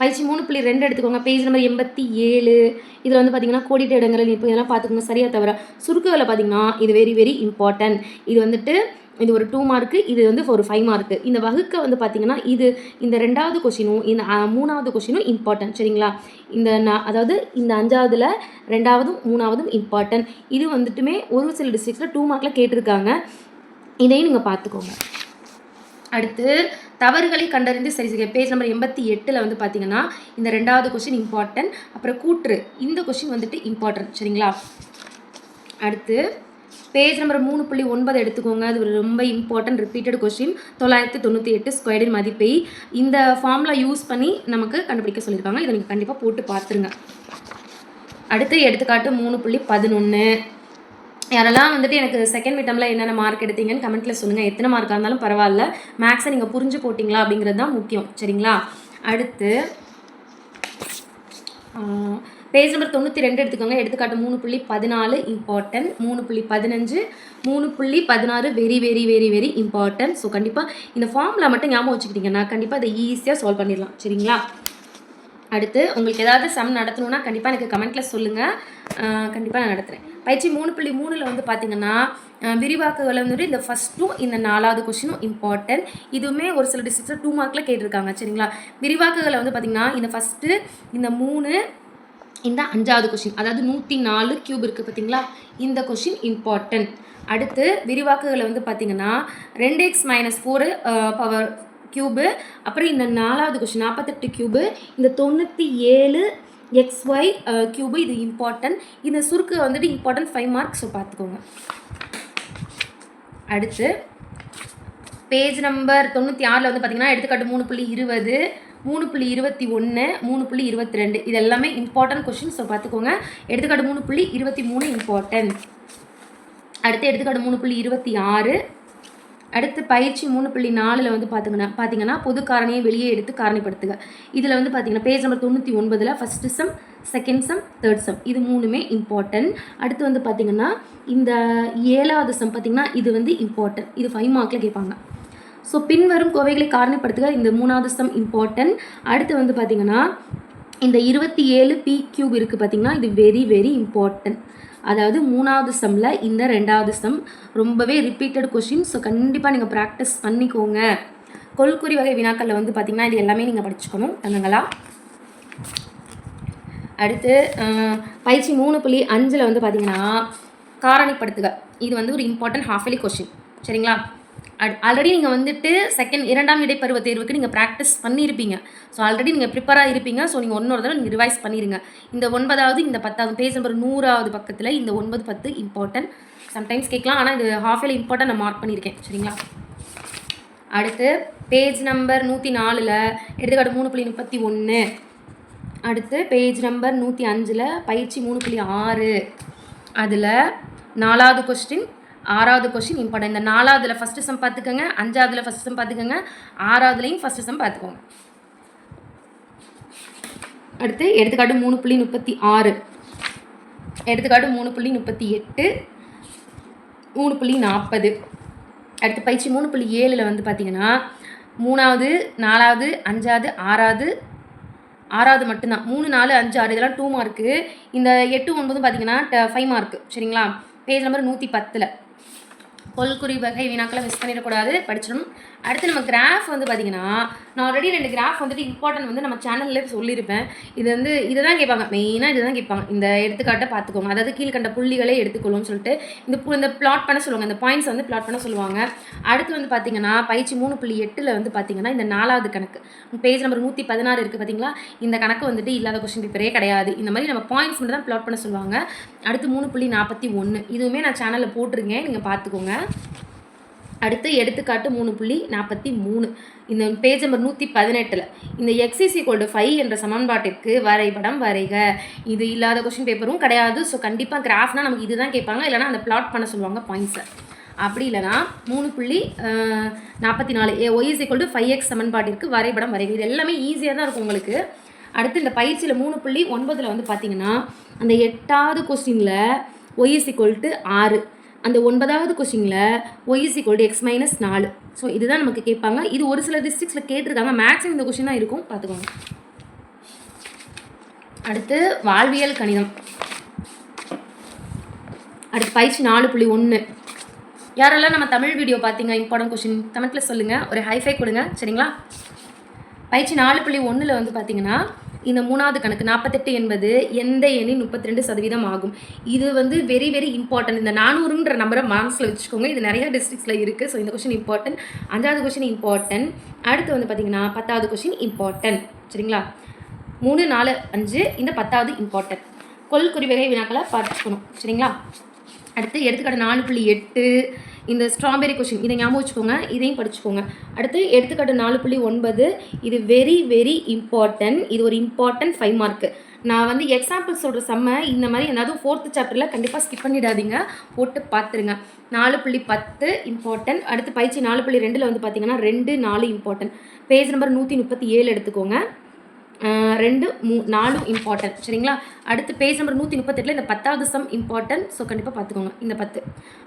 பயிற்சி மூணு புள்ளி ரெண்டு எடுத்துக்கோங்க. பேஜ் நம்பர் எண்பத்தி ஏழு. இதில் வந்து பார்த்தீங்கன்னா கோடிட்ட இடங்களில் இப்போ இதெல்லாம் பார்த்துக்கோங்க சரியாக தவிர சுருக்குகளை பார்த்தீங்கன்னா இது வெரி வெரி இம்பார்ட்டன்ட் இது வந்துட்டு இது ஒரு டூ மார்க்கு இது வந்து ஒரு ஃபைவ் மார்க்கு இந்த வகுக்க வந்து பார்த்தீங்கன்னா இது இந்த ரெண்டாவது கொஷினும் இந்த மூணாவது கொஷினும் இம்பார்ட்டன்ட் சரிங்களா? இந்த அதாவது இந்த அஞ்சாவதுல ரெண்டாவதும் மூணாவதும் இம்பார்ட்டன்ட் இது வந்துட்டுமே ஒரு சில டிஸ்ட்ரிக்ஸில் டூ மார்க்கில் கேட்டிருக்காங்க. இதையும் நீங்கள் பார்த்துக்கோங்க அடுத்து தவறுகளை கண்டறிந்து சரி செய்ய பேஜ் நம்பர் எண்பத்தி எட்டில் வந்து பார்த்தீங்கன்னா இந்த ரெண்டாவது கொஷின் இம்பார்ட்டன்ட் அப்புறம் கூற்று இந்த கொஷின் வந்துட்டு இம்பார்ட்டன்ட் சரிங்களா? அடுத்து பேஜ் நம்பர் மூணு புள்ளி ஒன்பது எடுத்துக்கோங்க. அது ஒரு ரொம்ப இம்பார்ட்டன்ட் ரிப்பீட்டட் கொஷின் தொள்ளாயிரத்தி தொண்ணூற்றி எட்டு ஸ்கொயரின் மதிப்பை இந்த ஃபார்முலா யூஸ் பண்ணி நமக்கு கண்டுபிடிக்க சொல்லியிருக்காங்க. இதை நீங்கள் கண்டிப்பாக போட்டு பார்த்துருங்க. அடுத்து எடுத்துக்காட்டு மூணு புள்ளி பதினொன்று யாரெல்லாம் வந்துட்டு எனக்கு செகண்ட் மிட்டமில் என்னென்ன மார்க் எடுத்தீங்கன்னு கமெண்ட்டில் சொல்லுங்கள் எத்தனை மார்க்காக இருந்தாலும் பரவாயில்ல. மேக்ஸை நீங்கள் புரிஞ்சு போட்டிங்களா அப்படிங்கிறது தான் முக்கியம். சரிங்களா? அடுத்து பேஜ் நம்பர் தொண்ணூற்றி ரெண்டு எடுத்துக்கோங்க. எடுத்துக்காட்டு மூணு புள்ளி பதினாலு இம்பார்ட்டன்ட் மூணு புள்ளி பதினஞ்சு மூணு புள்ளி பதினாறு very very very very important so கண்டிப்பாக இந்த ஃபார்மில் மட்டும் ஞாபகம் வச்சுக்கிட்டிங்கன்னா கண்டிப்பாக அதை ஈஸியாக சால்வ் பண்ணிடலாம். சரிங்களா? அடுத்து உங்களுக்கு ஏதாவது சம் நடத்தணும்னா கண்டிப்பாக எனக்கு கமெண்ட்டில் சொல்லுங்கள் கண்டிப்பாக நான் நடத்துகிறேன் பயிற்சி மூணு புள்ளி மூணில் வந்து பார்த்தீங்கன்னா விரிவாக்குகளை விரிவாக்குகள் வந்துட்டு இந்த ஃபஸ்ட்டும் இந்த நாலாவது கொஷினும் இம்பார்ட்டன்ட் இதுவுமே ஒரு சில டிஸ்ட்ரிக்ஸில் டூ மார்க்கில் கேட்டிருக்காங்க சரிங்களா? விரிவாக்குகளை வந்து பார்த்தீங்கன்னா இந்த ஃபஸ்ட்டு இந்த மூணு இந்த அஞ்சாவது கொஷின் அதாவது நூற்றி நாலு கியூப் இருக்குது பார்த்தீங்களா இந்த கொஷின் இம்பார்ட்டன்ட் அடுத்து விரிவாக்குகளை வந்து பார்த்தீங்கன்னா ரெண்டு X minus four power cube அப்புறம் இந்த நாலாவது கொஷின் நாற்பத்தெட்டு கியூபு இந்த தொண்ணூற்றி ஏழு எக்ஸ் ஒய் கியூபு இது இம்பார்ட்டன்ட் இந்த சுருக்கு வந்துட்டு இம்பார்ட்டன்ட் ஃபைவ் மார்க்ஸ் பார்த்துக்கோங்க. அடுத்து பேஜ் நம்பர் தொண்ணூற்றி ஆறில் வந்து பார்த்தீங்கன்னா எடுத்துக்காட்டு மூணு புள்ளி இருபது மூணு புள்ளி இருபத்தி ஒன்று மூணு புள்ளி இருபத்தி ரெண்டு. இது எல்லாமே இம்பார்ட்டன்ட் கொஷின் ஸோ பார்த்துக்கோங்க. எடுத்துக்காட்டு மூணு புள்ளி இருபத்தி மூணு இம்பார்ட்டன்ட் அடுத்து எடுத்துக்காட்டு மூணு புள்ளி இருபத்தி ஆறு அடுத்து பயிற்சி மூணு புள்ளி நாலில் வந்து பார்த்துங்கன்னா பார்த்தீங்கன்னா பொது காரணியை வெளியே எடுத்து காரணிப்படுத்துக. இதில் வந்து பார்த்தீங்கன்னா பேஜ் நம்பர் தொண்ணூற்றி ஒன்பதில் first sum second sum third sum இது மூணுமே இம்பார்ட்டன்ட் அடுத்து வந்து பார்த்தீங்கன்னா இந்த ஏழாவது சம் பார்த்தீங்கன்னா இது வந்து இம்பார்ட்டன்ட் இது ஃபைவ் மார்க்கில் கேட்பாங்க ஸோ பின்வரும் கோவைகளை காரணிப்படுத்துக. இந்த மூணாவது சம் இம்பார்ட்டன்ட் அடுத்து வந்து பார்த்திங்கன்னா இந்த இருபத்தி ஏழு பி கியூப் இருக்குது பார்த்திங்கன்னா இது வெரி வெரி இம்பார்ட்டன்ட் அதாவது மூணாவது சம்மில் இந்த ரெண்டாவது சம் ரொம்பவே ரிப்பீட்டட் கொஷின் ஸோ கண்டிப்பாக நீங்கள் ப்ராக்டிஸ் பண்ணிக்கோங்க. கொள்குறி வகை வினாக்களில் வந்து பார்த்திங்கன்னா இது எல்லாமே நீங்கள் படிச்சுக்கணும். தங்கங்களா? அடுத்து பயிற்சி மூணு புள்ளி அஞ்சில் வந்து பார்த்திங்கன்னா காரணிப்படுத்துக. இது வந்து ஒரு இம்பார்ட்டன்ட் ஹாஃப் எலி கொஷின் சரிங்களா? ஆல்ரெடி நீங்கள் வந்துட்டு செகண்ட் இரண்டாம் இடைப்பருவ தேர்வுக்கு நீங்கள் ப்ராக்டிஸ் பண்ணியிருப்பீங்க ஸோ ஆல்ரெடி நீங்கள் ப்ரிப்பராக இருப்பீங்க ஸோ நீங்கள் ஒன்றொரு தடவை நீங்கள் ரிவைஸ் பண்ணிடுங்க இந்த ஒன்பதாவது இந்த பத்தாவது பேஜ் நம்பர் நூறாவது பக்கத்தில் இந்த ஒன்பது பத்து இம்பார்ட்டன்ட் சம்டைம்ஸ் கேட்கலாம் ஆனால் இது ஹாஃப் எலி இம்பார்ட்டன்ட் நான் மார்க் பண்ணியிருக்கேன் சரிங்களா? அடுத்து பேஜ் நம்பர் நூற்றி நாலில் எடுத்துக்காட்டு மூணு புள்ளி முப்பத்தி ஒன்று அடுத்து பேஜ் நம்பர் நூற்றி அஞ்சில் பயிற்சி மூணு புள்ளி ஆறு. அதில் நாலாவது கொஸ்டின் ஆறாவது கொஷின் இம்பார்ட்டன் இந்த நாலாவதுல ஃபஸ்ட்டு சம் பார்த்துக்கோங்க அஞ்சாவதுல ஃபஸ்ட் சம் பார்த்துக்கோங்க ஆறாவதுலேயும் ஃபஸ்ட்டு சம் பார்த்துக்கோங்க. அடுத்து எடுத்துக்காட்டு மூணு புள்ளி முப்பத்தி ஆறு. எடுத்துக்காட்டு மூணு புள்ளி முப்பத்தி எட்டு மூணு புள்ளி நாற்பது அடுத்து பயிற்சி மூணு புள்ளி ஏழில் வந்து பார்த்தீங்கன்னா மூணாவது நாலாவது அஞ்சாவது ஆறாவது ஆறாவது மட்டும்தான். மூணு நாலு அஞ்சு ஆறு இதெல்லாம் டூ மார்க்கு இந்த எட்டு ஒன்பதும் பார்த்தீங்கன்னா ஃபைவ் மார்க்கு சரிங்களா? பேஜ் நம்பர் நூற்றி பத்தில். கொள்குறி வகை வினாக்களை மிஸ் பண்ணிடக்கூடாது. படிச்சிடணும். அடுத்து நம்ம கிராஃப் வந்து பார்த்தீங்கன்னா நான் ஆல்ரெடி ரெண்டு கிராஃப் வந்துட்டு இம்பார்ட்டன்ட் வந்து நம்ம சேனல்ல சொல்லியிருப்பேன் இது வந்து இதை தான் கேட்பாங்க. மெயினாக இதை தான் கேட்பாங்க. இந்த எடுத்துக்காட்டை பார்த்துக்கோங்க. அதாவது கீழ்கண்ட புள்ளிகளே எடுத்துக்கொள்ளும்னு சொல்லிட்டு இந்த பு- இந்த பிளாட் பண்ண சொல்லுவாங்க. இந்த பாயிண்ட்ஸ் வந்து பிளாட் பண்ண சொல்லுவாங்க. அடுத்து வந்து பார்த்தீங்கன்னா பயிற்சி மூணு புள்ளி எட்டில் வந்து பார்த்தீங்கன்னா இந்த நாலாவது கணக்கு. பேஜ் நம்பர் நூற்றி பதினாறு இருக்குது பார்த்தீங்களா? இந்த கணக்கு வந்துட்டு இல்லாத கொஸ்டின் பேப்பரே கிடையாது. இந்த மாதிரி நம்ம பாயிண்ட்ஸ் மட்டும் தான் பிளாட் பண்ண சொல்லுவாங்க. அடுத்து மூணு புள்ளி நாற்பத்தி ஒன்று இதுவுமே நான் சேனலில் போட்டிருக்கேன். நீங்கள் பார்த்துக்கோங்க. அடுத்து எடுத்துக்காட்டு மூணு புள்ளி நாற்பத்தி மூணு. இந்த பேஜ் நம்பர் நூற்றி பதினெட்டில் இந்த எக்ஸிஸ் ஈக்குவல் டு ஃபைவ் என்ற சமன்பாட்டிற்கு வரைபடம் வரைக. இது இல்லாத கொஷின் பேப்பரும் கிடையாது. ஸோ கண்டிப்பாக கிராஃப்னா நமக்கு இதுதான் கேட்பாங்க. இல்லைனா அந்த பிளாட் பண்ண சொல்லுவாங்க பாயிண்ட்ஸை அப்படி இல்லைனா மூணு புள்ளி நாற்பத்தி நாலு A Y's equal to five X சமன்பாட்டிற்கு வரைபடம் வரைக. இது எல்லாமே ஈஸியாக தான் இருக்கும் உங்களுக்கு. அடுத்து இந்த பயிற்சியில் மூணு புள்ளி ஒன்பதில் வந்து பார்த்தீங்கன்னா அந்த எட்டாவது கொஸ்டினில் ஒய்ஸ் ஈக்குவல் டு ஆறு. அந்த ஒன்பதாவது கொஸ்டினில் Y's equal to X minus நாலு. ஸோ இதுதான் நமக்கு கேட்பாங்க. இது ஒரு சில டிஸ்ட்ரிக்ஸில் கேட்டிருக்காங்க. மேக்ஸிமம் இந்த கொஷின் தான் இருக்கும். பார்த்துக்கோங்க. அடுத்து வாழ்வியல் கணிதம். அடுத்து பயிற்சி நாலு புள்ளி ஒன்று யாரெல்லாம் நம்ம தமிழ் வீடியோ பார்த்தீங்க இம்பார்ட்டன்ட் கொஷின் தமிழில் சொல்லுங்கள் ஒரு ஹைஃபை கொடுங்க. சரிங்களா? பயிற்சி நாலு புள்ளி ஒன்றில் வந்து பார்த்தீங்கன்னா இந்த மூணாவது கணக்கு நாற்பத்தெட்டு என்பது எந்த எண்ணின் முப்பத்தி ரெண்டு சதவீதம் ஆகும். இது வந்து வெரி வெரி இம்பார்ட்டன்ட் இந்த நானூறுன்ற நம்பரை மார்க்ஸில் வச்சுக்கோங்க. இது நிறைய டிஸ்ட்ரிக்ஸில் இருக்குது ஸோ இந்த கொஷின் இம்பார்ட்டன்ட் அஞ்சாவது கொஷின் இம்பார்ட்டன்ட் அடுத்து வந்து பார்த்தீங்கன்னா பத்தாவது கொஷின் இம்பார்ட்டன்ட் சரிங்களா? மூணு நாலு அஞ்சு இந்த பத்தாவது இம்பார்ட்டன்ட் கொள் குறிவகை வினாக்களை பார்த்துக்கணும். சரிங்களா? அடுத்து எடுத்துக்காட்டு நாலு புள்ளி எட்டு இந்த ஸ்ட்ராபெரி கொஷின் இதை ஞாபகம் வச்சுக்கோங்க இதையும் படிச்சுக்கோங்க. அடுத்து எடுத்துக்காட்டு நாலு புள்ளி ஒன்பது இது வெரி வெரி இம்பார்ட்டன்ட் இது ஒரு இம்பார்ட்டன்ட் ஃபைவ் மார்க்கு நான் வந்து எக்ஸாம்பிள் சொல்கிற செம்ம இந்த மாதிரி ஏதாவது ஃபோர்த்து சாப்டரில் கண்டிப்பாக ஸ்கிப் பண்ணிடாதீங்க. போட்டு பார்த்துருங்க நாலு புள்ளி பத்து இம்பார்ட்டன்ட் அடுத்து பயிற்சி நாலு புள்ளி ரெண்டில் வந்து பார்த்தீங்கன்னா ரெண்டு நாலு இம்பார்ட்டன்ட் பேஜ் நம்பர் நூற்றி முப்பத்தி ஏழு எடுத்துக்கோங்க. ரெண்டு மூ நாலும் இம்பார்ட்டன்ட் சரிங்களா? அடுத்து பேஜ் நம்பர் நூற்றி முப்பத்தெட்டில் இந்த பத்தாவது சம் இம்பார்ட்டன்ட் ஸோ கண்டிப்பாக பார்த்துக்கோங்க. இந்த பத்து.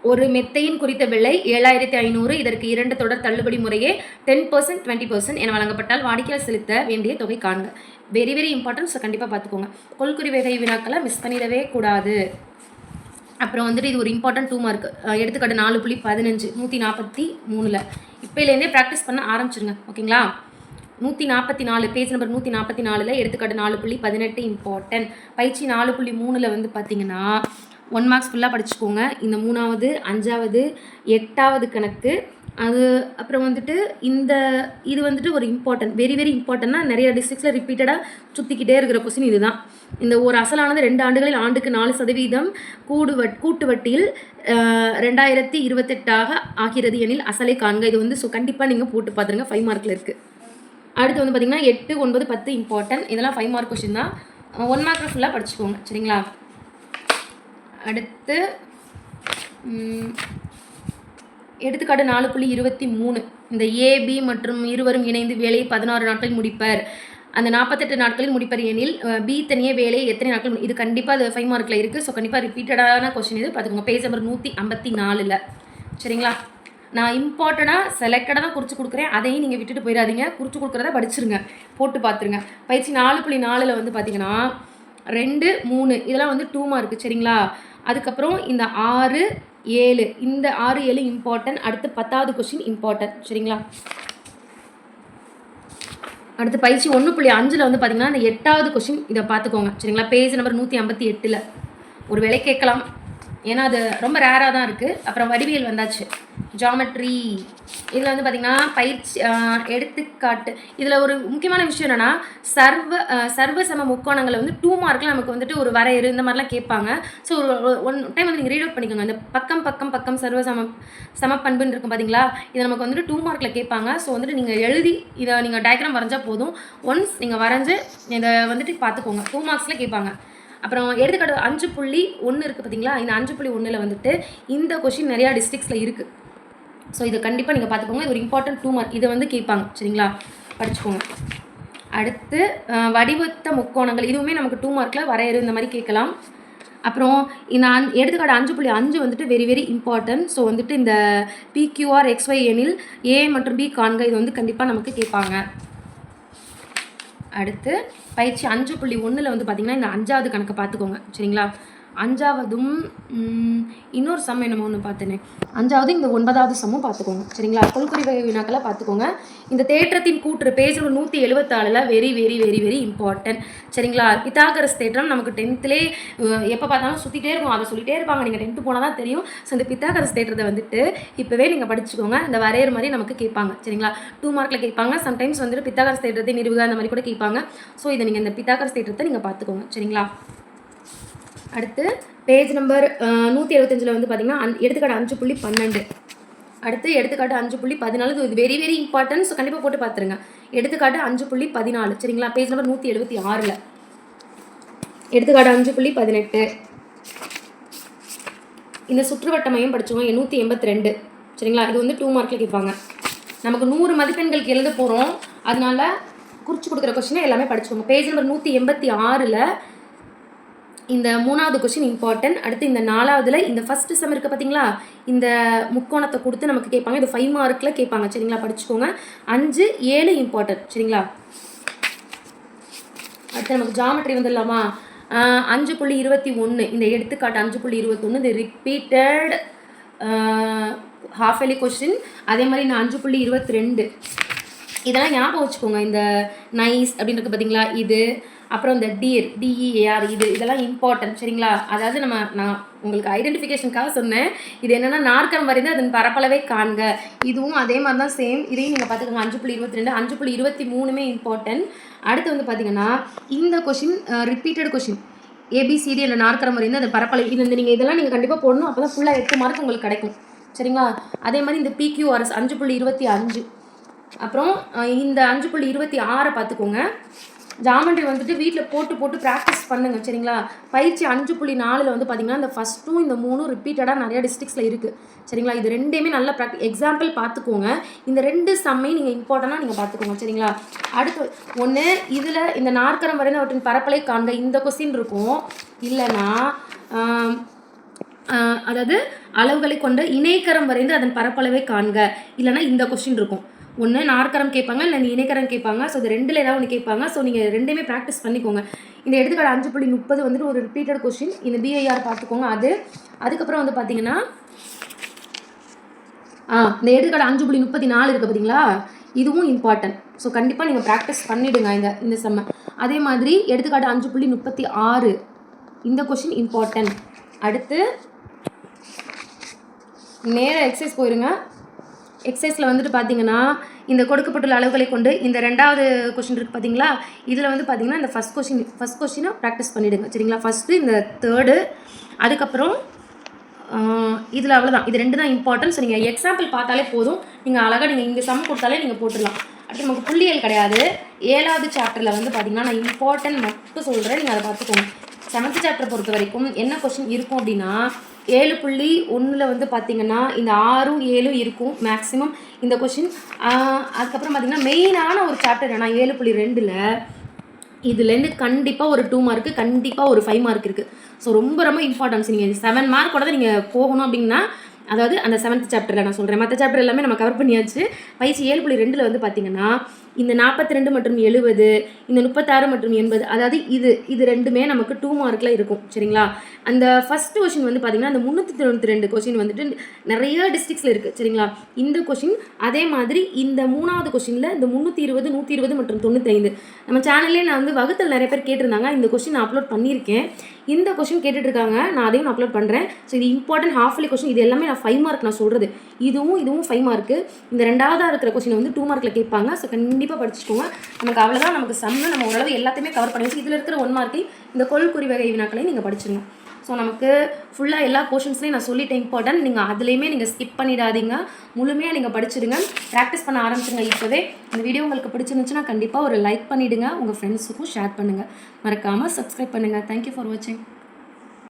ஒரு மெத்தையின் குறித்த விலை ஏழாயிரத்தி ஐநூறு. இதற்கு இரண்டு தொடர் தள்ளுபடி முறையே டென் பர்சன்ட் டுவெண்ட்டி பர்சன்ட் என வழங்கப்பட்டால் வாடிக்கையாளர் செலுத்த வேண்டிய தொகை காண்க வெரி வெரி இம்பார்ட்டன்ட் ஸோ கண்டிப்பாக பார்த்துக்கோங்க. கொள்குறி வகை வினாக்களை மிஸ் பண்ணிடவே கூடாது. அப்புறம் வந்துட்டு இது ஒரு இம்பார்ட்டன்ட் டூ மார்க் எடுத்துக்காட்டு நாலு புள்ளி பதினஞ்சு நூற்றி நாற்பத்தி மூணில். இப்போலேருந்தே ப்ராக்டிஸ் பண்ண ஆரம்பிச்சிருங்க. ஓகேங்களா? நூற்றி நாற்பத்தி நாலு பேஜ் நம்பர் நூற்றி நாற்பத்தி நாலில் எடுத்துக்காட்டு நாலு புள்ளி பதினெட்டு இம்பார்ட்டன்ட் பயிற்சி நாலு புள்ளி மூணில் வந்து பார்த்தீங்கன்னா ஒன் மார்க்ஸ் ஃபுல்லாக படிச்சுக்கோங்க. இந்த மூணாவது அஞ்சாவது எட்டாவது கணக்கு. அது அப்புறம் வந்துட்டு இந்த இது வந்துட்டு ஒரு இம்பார்ட்டன்ட் வெரி வெரி இம்பார்ட்டன்னா நிறைய டிஸ்ட்ரிக்ஸில் ரிப்பீட்டடாக சுற்றிக்கிட்டே இருக்கிற கொஸ்டின் இதுதான். இந்த ஒரு அசலானது ரெண்டு ஆண்டுகளில் ஆண்டுக்கு நாலு சதவீதம் கூடு வட் கூட்டு வட்டியில் ரெண்டாயிரத்தி இருபத்தெட்டாக ஆகிறது எனில் அசலை காண்க. இது வந்து ஸோ கண்டிப்பாக நீங்கள் போட்டு பார்த்துருங்க ஃபைவ் மார்க்கில் இருக்குது அடுத்து வந்து பார்த்தீங்கன்னா எட்டு ஒன்பது பத்து இம்பார்ட்டன்ட் இதெல்லாம் ஃபைவ் மார்க் கொஷின் தான். ஒன் மார்க்கில் ஃபுல்லாக படிச்சுக்கோங்க. சரிங்களா? அடுத்து எடுத்துக்காடு எடுத்துக்காட்டு நாலு புள்ளி இருபத்தி மூணு. இந்த ஏபி மற்றும் இருவரும் இணைந்து வேலையை பதினாறு நாட்களில் முடிப்பர். அந்த நாற்பத்தெட்டு நாட்களில் முடிப்பர் எனில் பி தனியே வேலையை எத்தனை நாட்கள் இது கண்டிப்பாக அது ஃபைவ் மார்க்கில் இருக்குது ஸோ கண்டிப்பாக ரிப்பீட்டடான கொஸ்டின் இது. பார்த்துக்கோங்க. பேஜ் நம்பர் நூற்றி ஐம்பத்தி நாலில். சரிங்களா? நான் இம்பார்ட்டண்ட்டாக செலக்டடாக தான் குறித்து கொடுக்குறேன். அதையும் நீங்கள் விட்டுட்டு போயிடாதீங்க. குறித்து கொடுக்குறத படிச்சிருங்க. போட்டு பார்த்துருங்க பயிற்சி நாலு புள்ளி நாலில் வந்து பார்த்தீங்கன்னா ரெண்டு மூணு இதெல்லாம் வந்து டூ மார்க்கு சரிங்களா? அதுக்கப்புறம் இந்த ஆறு ஏழு. இந்த ஆறு ஏழு இம்பார்ட்டன்ட் அடுத்து பத்தாவது கொஸ்டின் இம்பார்ட்டன்ட் சரிங்களா? அடுத்து பயிற்சி ஒன்று புள்ளி அஞ்சில் வந்து பார்த்தீங்கன்னா இந்த எட்டாவது கொஷின் இதை பார்த்துக்கோங்க சரிங்களா? பேஜ் நம்பர் நூற்றி ஐம்பத்தி எட்டில். ஒரு வேலை கேட்கலாம். ஏன்னா அது ரொம்ப ரேராக தான் இருக்குது அப்புறம் வடிவியல் வந்தாச்சு. ஜாமெட்ரி இதில் வந்து பார்த்திங்கன்னா பயிற்சி எடுத்துக்காட்டு. இதில் ஒரு முக்கியமான விஷயம் என்னென்னா சர்வ சர்வசம சர்வ சம முக்கோணங்களை வந்து டூ மார்க்கில் நமக்கு வந்துட்டு ஒரு வரையறு இந்த மாதிரிலாம் கேட்பாங்க. ஸோ ஒரு ஒன் டைம் வந்து நீங்கள் ரீட் அவுட் பண்ணிக்கோங்க. இந்த பக்கம் பக்கம் பக்கம் சர்வ சம சமப்பண்புன்னு இருக்கும் பார்த்தீங்களா இதை நமக்கு வந்துட்டு டூ மார்க்கில் கேட்பாங்க. ஸோ வந்துட்டு நீங்கள் எழுதி இதை நீங்கள் டயக்ராம் வரைஞ்சால் போதும். ஒன்ஸ் நீங்கள் வரைஞ்சு இதை வந்துட்டு பார்த்துக்கோங்க. டூ மார்க்ஸில் கேட்பாங்க. அப்புறம் எடுத்துக்காட்டு அஞ்சு புள்ளி ஒன்று இருக்குது பார்த்தீங்களா இந்த அஞ்சு புள்ளி ஒன்றில் வந்துட்டு இந்த கொஷின் நிறையா டிஸ்ட்ரிக்ஸில் இருக்குது ஸோ இதை கண்டிப்பாக நீங்கள் பார்த்துக்கோங்க. இது ஒரு இம்பார்ட்டன்ட் டூ மார்க் இதை வந்து கேட்பாங்க. சரிங்களா? படிச்சுக்கோங்க. அடுத்து வடிவத்த முக்கோணங்கள். இதுவுமே நமக்கு டூ மார்க்கில் வரையறு இந்த மாதிரி கேட்கலாம். அப்புறம் இந்த அந் எடுத்துக்காட்டு அஞ்சு புள்ளி அஞ்சு வந்துட்டு வெரி வெரி இம்பார்ட்டன்ட் ஸோ வந்துட்டு இந்த பிக்யூஆர் எக்ஸ்ஒய் எனில் ஏ மற்றும் பி காண்க. இது வந்து கண்டிப்பாக நமக்கு கேட்பாங்க. அடுத்து பயிற்சி அஞ்சு புள்ளி ஒன்றில் வந்து பார்த்திங்கன்னா இந்த அஞ்சாவது கணக்கை பார்த்துக்கோங்க. சரிங்களா? அஞ்சாவதும் இன்னொரு சம் என்னமோ ஒன்று பார்த்தேனே. அஞ்சாவது இந்த ஒன்பதாவது சம்மும் பார்த்துக்கோங்க. சரிங்களா? தொல்குறி வகை வினாக்களை பார்த்துக்கோங்க. இந்த தேற்றத்தின் கூற்று பேஜ் நூற்றி எழுபத்தாலில் very very very very important சரிங்களா? பித்தாகரஸ் தேற்றம் நமக்கு டென்த்துலேயே எப்போ பார்த்தாலும் சுற்றிட்டே இருக்கும். அதை சொல்லிகிட்டே இருப்பாங்க. நீங்கள் டென்த்து போனால் தான் தெரியும். ஸோ இந்த பித்தாகரஸ் தேற்றத்தை வந்துட்டு இப்போவே நீங்கள் படிச்சுக்கோங்க. இந்த வரையிற மாதிரி நமக்கு கேட்பாங்க. சரிங்களா? டூ மார்க்கில் கேட்பாங்க. சம்டைம்ஸ் வந்துட்டு பித்தாகரஸ் தேற்றத்தை நிறுவுக அந்த மாதிரி கூட கேட்பாங்க. ஸோ இதை நீங்கள் இந்த பித்தாகரஸ் தேற்றத்தை நீங்கள் பார்த்துக்கோங்க. சரிங்களா? அடுத்து பேஜ் நம்பர் நூற்றி எழுபத்தஞ்சில் வந்து பார்த்தீங்கன்னா அந் எடுத்துக்காட்டு அஞ்சு புள்ளி பன்னெண்டு. அடுத்து எடுத்துக்காட்டு அஞ்சு புள்ளி பதினாலு. இது வெரி வெரி இம்பார்ட்டன்ஸ் ஸோ கண்டிப்பாக போட்டு பார்த்துருங்க எடுத்துக்காட்டு அஞ்சு புள்ளி பதினாலு. சரிங்களா? பேஜ் நம்பர் நூற்றி எழுபத்தி ஆறில். எடுத்துக்காட்டு அஞ்சு புள்ளி பதினெட்டு. இந்த சுற்றுவட்ட மையம் படித்தவங்க நூற்றி எண்பத்தி ரெண்டு. சரிங்களா? இது வந்து டூ மார்க்கில் கேட்பாங்க. நமக்கு நூறு மதிப்பெண்களுக்கு எழுத போகிறோம் அதனால குறிச்சு கொடுக்குற கொஸ்டினை எல்லாமே படிச்சுக்கோங்க. பேஜ் நம்பர் நூற்றி எண்பத்தி ஆறில் இந்த மூணாவது கொஷின் இம்பார்ட்டன்ட் அடுத்து இந்த நாலாவதுல இந்த ஃபர்ஸ்ட் செம் இருக்குது பார்த்தீங்களா இந்த முக்கோணத்தை கொடுத்து நமக்கு கேட்பாங்க. இது ஃபைவ் மார்க்கில் கேட்பாங்க. சரிங்களா? படிச்சுக்கோங்க. அஞ்சு ஏழு இம்பார்ட்டன்ட் சரிங்களா? அடுத்து நமக்கு ஜாமெட்ரி வந்துடலாமா? அஞ்சு புள்ளி இருபத்தி ஒன்று இந்த எடுத்துக்காட்டு அஞ்சு புள்ளி இருபத்தொன்று இந்த ரிப்பீட்டட் ஹாஃப் எலி கொஸ்டின் அதே மாதிரி நான் அஞ்சு புள்ளி இருபத்தி ரெண்டு. இதெல்லாம் ஞாபகம் வச்சுக்கோங்க. இந்த நைஸ் அப்படின்னு பார்த்தீங்களா இது அப்புறம் இந்த டீர் டிஇஏஆர் இது இதெல்லாம் இம்பார்ட்டன்ட் சரிங்களா? அதாவது நம்ம நான் உங்களுக்கு ஐடென்டிஃபிகேஷனுக்காக சொன்னேன். இது என்னென்னா நாற்கரம் வரைந்து அதன் பரப்பளவை காண்க. இதுவும் அதே மாதிரி தான் சேம் இதையும் நீங்கள் பார்த்துக்கோங்க. அஞ்சு புள்ளி இருபத்தி ரெண்டு அஞ்சு புள்ளி இருபத்தி மூணுமே இம்பார்ட்டன்ட் அடுத்து வந்து பார்த்தீங்கன்னா இந்த கொஷின் ரிப்பீட்டட் கொஷின் ஏபிசிடி அந்த நாற்கரம் வரைந்து அந்த பரப்பளவு இது இந்த நீங்கள் இதெல்லாம் நீங்கள் கண்டிப்பாக போடணும். அப்போ தான் ஃபுல்லாக எட்டு மார்க் உங்களுக்கு கிடைக்கும். சரிங்களா? அதே மாதிரி இந்த பிக்யூஆர்எஸ் அஞ்சு புள்ளி இருபத்தி அஞ்சு. அப்புறம் இந்த அஞ்சு புள்ளி இருபத்தி ஆறை பார்த்துக்கோங்க. ஜாமெண்ட்ரி வந்துட்டு வீட்டில் போட்டு போட்டு ப்ராக்டிஸ் பண்ணுங்க சரிங்களா? பயிற்சி அஞ்சு புள்ளி நாலில் வந்து பார்த்தீங்கன்னா இந்த ஃபஸ்ட்டும் இந்த மூணும் ரிப்பீட்டடாக நிறைய டிஸ்ட்ரிக்ஸில் இருக்குது சரிங்களா? இது ரெண்டையுமே நல்ல ப்ராக்டி எக்ஸாம்பிள் பார்த்துக்கோங்க. இந்த ரெண்டு சம்மையும் நீங்கள் இம்பார்ட்டண்ட்டாக நீங்கள் பார்த்துக்கோங்க சரிங்களா? அடுத்து ஒன்று இதில் இந்த நாற்கரம் வரைந்த அவற்றின் பரப்பலை காண்க. இந்த கொஸ்டின் இருக்கும். இல்லைன்னா அதாவது அளவுகளை கொண்ட இணைக்கரம் வரைந்து அதன் பரப்பளவை காண்க. இல்லைன்னா இந்த கொஸ்டின் இருக்கும். ஒன்று நாற்கரம் கேட்பாங்க இல்லை இணைக்கரம் கேட்பாங்க. ஸோ இது ரெண்டில் ஏதாவது ஒன்று கேட்பாங்க. ஸோ நீங்கள் ரெண்டுமே ப்ராக்டிஸ் பண்ணிக்கோங்க. இந்த எடுத்துக்காட்டு அஞ்சு புள்ளி முப்பது வந்துட்டு ஒரு ரிப்பீட்டட் கொஸ்டின் இந்த பிஐஆர் பார்த்துக்கோங்க அது. அதுக்கப்புறம் வந்து பார்த்தீங்கன்னா ஆ இந்த எடுத்துக்காட்டு அஞ்சு புள்ளி முப்பத்தி நாலு இருக்குது பார்த்தீங்களா இதுவும் இம்பார்ட்டன்ட் ஸோ கண்டிப்பாக நீங்கள் ப்ராக்டிஸ் பண்ணிவிடுங்க இந்த இந்த செம்ம அதே மாதிரி எடுத்துக்காட்டு அஞ்சு புள்ளி முப்பத்தி ஆறு. இந்த கொஷின் இம்பார்ட்டன்ட் அடுத்து நேராக எக்ஸசைஸ் போயிருங்க. எக்ஸசைஸில் வந்துட்டு பார்த்தீங்கன்னா இந்த கொடுக்கப்பட்டுள்ள அளவுகளை கொண்டு இந்த ரெண்டாவது கொஷின் இருக்குது பார்த்தீங்களா இதில் வந்து பார்த்தீங்கன்னா இந்த ஃபஸ்ட் கொஷின் ஃபஸ்ட் கொஷினை ப்ராக்டிஸ் பண்ணிவிடுங்க சரிங்களா? ஃபஸ்ட்டு இந்த தேர்டு அதுக்கப்புறம் இதில் அவ்வளோதான் இது ரெண்டு தான் இம்பார்ட்டன்ஸ் ஸோ நீங்கள் எக்ஸாம்பிள் பார்த்தாலே போதும். நீங்கள் அழகாக நீங்கள் இங்கே சம் கொடுத்தாலே நீங்கள் போட்டுடலாம். அடுத்து நமக்கு புள்ளியல் கிடையாது. ஏழாவது சாப்டரில் வந்து பார்த்தீங்கன்னா நான் இம்பார்ட்டன்ட் மட்டும் சொல்கிறேன் நீங்கள் அதை பார்த்துக்கோங்க. செவன்த் சாப்டர் பொறுத்த வரைக்கும் என்ன கொஷின் இருக்கும் அப்படின்னா ஏழு புள்ளி ஒன்றில் வந்து பார்த்தீங்கன்னா இந்த ஆறும் ஏழும் இருக்கும் மேக்ஸிமம் இந்த கொஷின் அதுக்கப்புறம் பார்த்தீங்கன்னா மெயினான ஒரு சாப்டர் என்ன ஏழு புள்ளி ரெண்டில் இதுலேருந்து கண்டிப்பாக ஒரு டூ மார்க்கு கண்டிப்பாக ஒரு ஃபைவ் மார்க் இருக்குது ஸோ ரொம்ப ரொம்ப இம்பார்ட்டன்ஸ் நீங்கள் செவன் மார்க்கோட தான் நீங்கள் போகணும் அப்படின்னா அதாவது அந்த செவன்த் சாப்டரில் நான் சொல்கிறேன் மற்ற சாப்டர் எல்லாமே நம்ம கவர் பண்ணியாச்சு. பயிற்சி ஏழு புள்ளி ரெண்டில் வந்து பார்த்தீங்கன்னா இந்த நாற்பத்தி ரெண்டு மற்றும் எழுபது இந்த முப்பத்தாறு மற்றும் எண்பது அதாவது இது இது ரெண்டுமே நமக்கு டூ மார்க்கில் இருக்கும் சரிங்களா? அந்த ஃபர்ஸ்ட் கொஷின் வந்து பார்த்தீங்கன்னா அந்த முந்நூற்றி தொண்ணூற்றி ரெண்டு கொஷின் வந்துட்டு நிறைய டிஸ்ட்ரிக்ஸில் இருக்குது சரிங்களா? இந்த கொஷின் அதே மாதிரி இந்த மூணாவது கொஷினில் இந்த முந்நூற்றி இருபது நூற்றி இருபது மற்றும் தொண்ணூத்தைந்து. நம்ம சேனல்லே நான் வந்து வகுத்தல் நிறைய பேர் கேட்டிருந்தாங்க இந்த கொஷின் நான் அப்லோட் பண்ணியிருக்கேன். இந்த கொஷின் கேட்டுட்டு இருக்காங்க நான் அதையும் நான் அப்லோட் பண்ணுறேன் ஸோ இது இம்பார்ட்டன்ட் ஹாஃப்லி கொஷின் இது எல்லாமே நான் ஃபைவ் மார்க் நான் சொல்கிறது இதுவும் இதுவும் ஃபைவ் மார்க்கு இந்த ரெண்டாவதாக இருக்கிற கொஷின் வந்து டூ மார்க்கில் கேட்பாங்க. ஸோ கண்டிப்பாக படிச்சுக்கோங்க. நமக்கு அவ்வளோதான் நமக்கு சம்மு நம்ம ஓரளவு எல்லாத்தையுமே கவர் பண்ணி இதில் இருக்கிற ஒன் மார்க்கை இந்த கொள்குறி வகை வினாக்களையும் நீங்கள் படிச்சிடணும் ஸோ நமக்கு ஃபுல்லாக எல்லா போர்ஷன்ஸ்லையும் நான் சொல்லிட்டேன் இம்பார்ட்டன்ட் நீங்கள் அதுலேயுமே நீங்கள் ஸ்கிப் பண்ணிடாதீங்க. முழுமையாக நீங்கள் படிச்சிடுங்க ப்ராக்டிஸ் பண்ண ஆரம்பிச்சிருங்க இப்போவே. இந்த வீடியோ உங்களுக்கு பிடிச்சிருந்துச்சுன்னா கண்டிப்பாக ஒரு லைக் பண்ணிவிடுங்க உங்கள் ஃப்ரெண்ட்ஸுக்கும் ஷேர் பண்ணுங்கள் மறக்காமல் சப்ஸ்கிரைப் பண்ணுங்கள் தேங்க்யூ ஃபார் வாட்சிங்